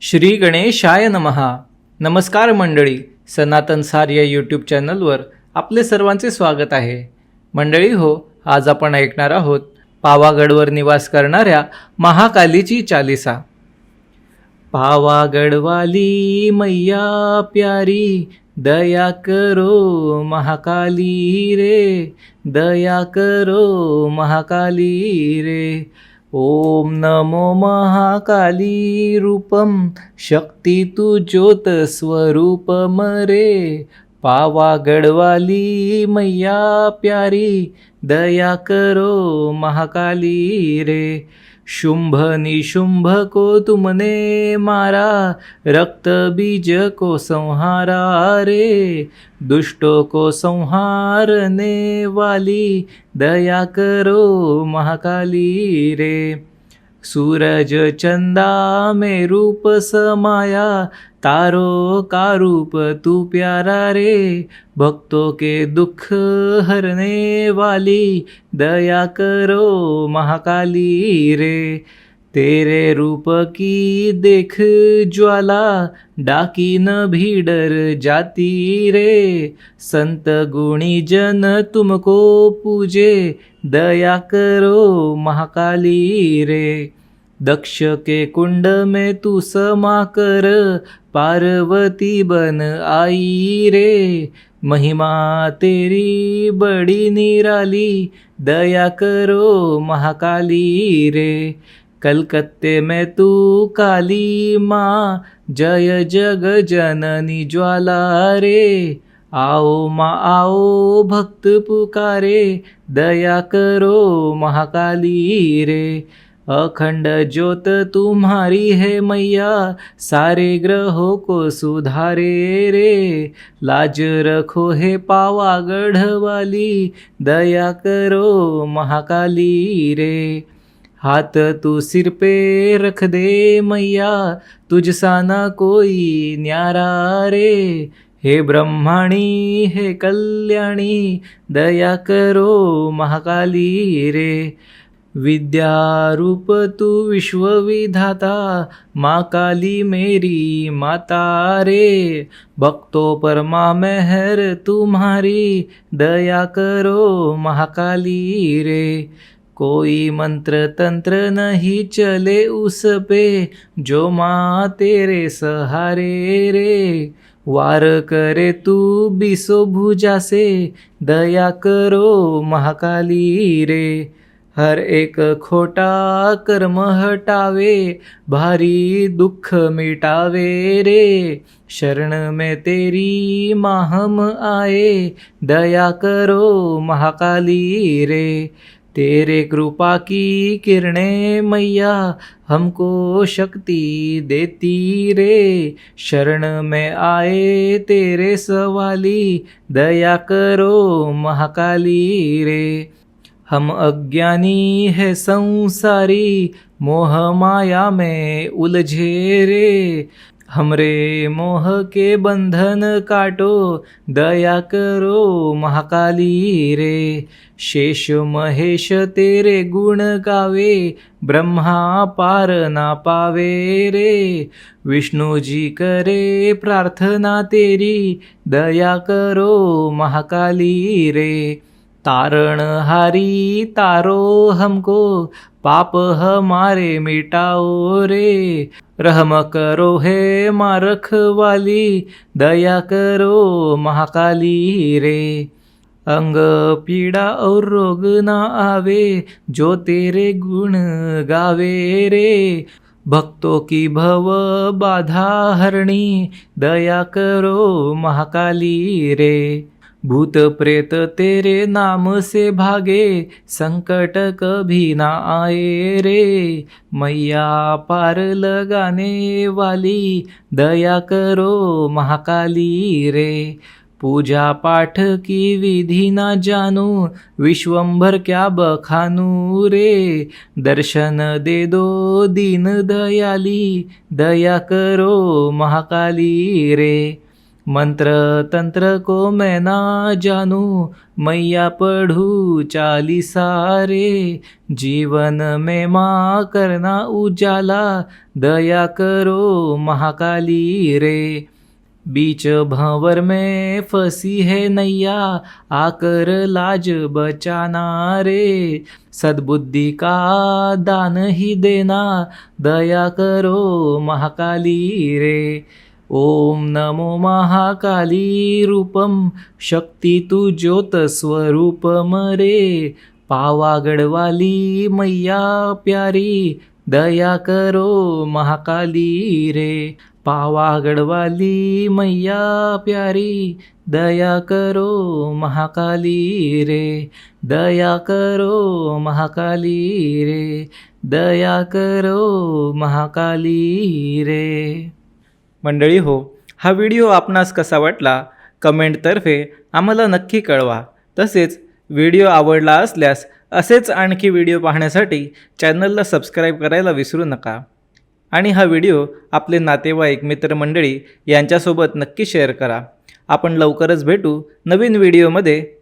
श्री गणेशाय नमहा. नमस्कार मंडळी सनातन सार या यूट्यूब चॅनलवर आपले सर्वांचे स्वागत आहे. मंडळी हो आज आपण ऐकणार आहोत पावागडवर निवास करणाऱ्या महाकालीची चालिसा. पावागडवाली मैया प्यारी दया करो महाकाली रे दया करो महाकाली रे. ओम नमो महाकाली रूपम शक्ती तू ज्योत स्वरूपम रे पावागडवाली मैया प्यारी दया करो महाकाली रे. शुंभ निशुंभ को तुमने मारा, रक्त बीज को संहारा रे, दुष्टों को संहारने वाली दया करो महाकाली रे। सूरज चंदा में रूप समाया तारो का रूप तू प्यारा रे। भक्तों के दुख हरने वाली दया करो महाकाली रे। तेरे रूप की देख ज्वाला डाकी न भी डर जाती रे। संत गुणी जन तुमको पूजे दया करो महाकाली रे। दक्ष के कुंड में तू समा कर पार्वती बन आई रे। महिमा तेरी बड़ी निराली दया करो महाकाली रे। कलकत्ते में तू काली माँ, जय जग जननी ज्वाला रे आओ माँ, आओ भक्त पुकारे, दया करो महाकाली रे। अखंड ज्योत तुम्हारी है मैया, सारे ग्रहों को सुधारे रे। लाज रखो है पावागढ़ वाली, दया करो महाकाली रे। हाथ तू सिर पे रख दे मैया, तुझसा ना कोई न्यारा रे। हे ब्रह्माणी, हे कल्याणी, दया करो महाकाली रे। विद्यारूप तू विश्वविधाता, माँ काली मेरी माता रे। भक्तों पर माँ मेहर तुम्हारी, दया करो महाकाली रे। कोई मंत्र तंत्र नहीं चले उस पे, जो माँ तेरे सहारे रे। वार करे तू बिसो भुजा से दया करो महाकाली रे। हर एक खोटा कर्म हटावे, भारी दुख मिटावे रे। शरण में तेरी माहम आए, दया करो महाकाली रे। तेरे कृपा की किरणें मैया हमको शक्ति देती रे। शरण में आए तेरे सवाली, दया करो महाकाली रे। हम अज्ञानी है संसारी, मोह माया में उलझे रे। हमरे मोह के बंधन काटो दया करो महाकाली रे। शेष महेश तेरे गुण गावे ब्रह्मा पार ना पावे रे। विष्णुजी करे प्रार्थना तेरी दया करो महाकाली रे। तारण हारी तारो हमको पाप हमारे मिटाओ रे। रहम करो हे मारख वाली दया करो महाकाली रे। अंग पीड़ा और रोग ना आवे जो तेरे गुण गावे रे। भक्तों की भव बाधा हरणी दया करो महाकाली रे। भूत प्रेत तेरे नाम से भागे, संकट कभी ना आए रे। मैया पार लगाने वाली, दया करो महाकाली रे। पूजा पाठ की विधि ना जानू, विश्वंभर क्या बखानू रे। दर्शन दे दो दीन दयाली, दया करो महाकाली रे। मंत्र तंत्र को मैं ना जानू, मैया पढ़ू चाली सारे जीवन में माँ करना उजाला, दया करो महाकाली रे। बीच भंवर में फंसी है नैया, आकर लाज बचाना रे। सद्बुद्धि का दान ही देना, दया करो महाकाली रे। ओम नमो महाकाली रूपम शक्ती तू ज्योत रे. पावागडवाली मैया प्यारी दया करो महाकाली रे. पावागडवाली मैया प्यारी दया करो महाकाली रे. दया करो महाकाली रे. दया करो महाकाली रे. मंडळी हो हा व्हिडिओ आपणास कसा वाटला? कमेंटतर्फे आम्हाला नक्की कळवा. तसेच व्हिडिओ आवडला असल्यास असेच आणखी व्हिडिओ पाहण्यासाठी चॅनलला सबस्क्राईब करायला विसरू नका. आणि हा व्हिडिओ आपले नातेवाईक मित्रमंडळी यांच्यासोबत नक्की शेअर करा. आपण लवकरच भेटू नवीन व्हिडिओमध्ये.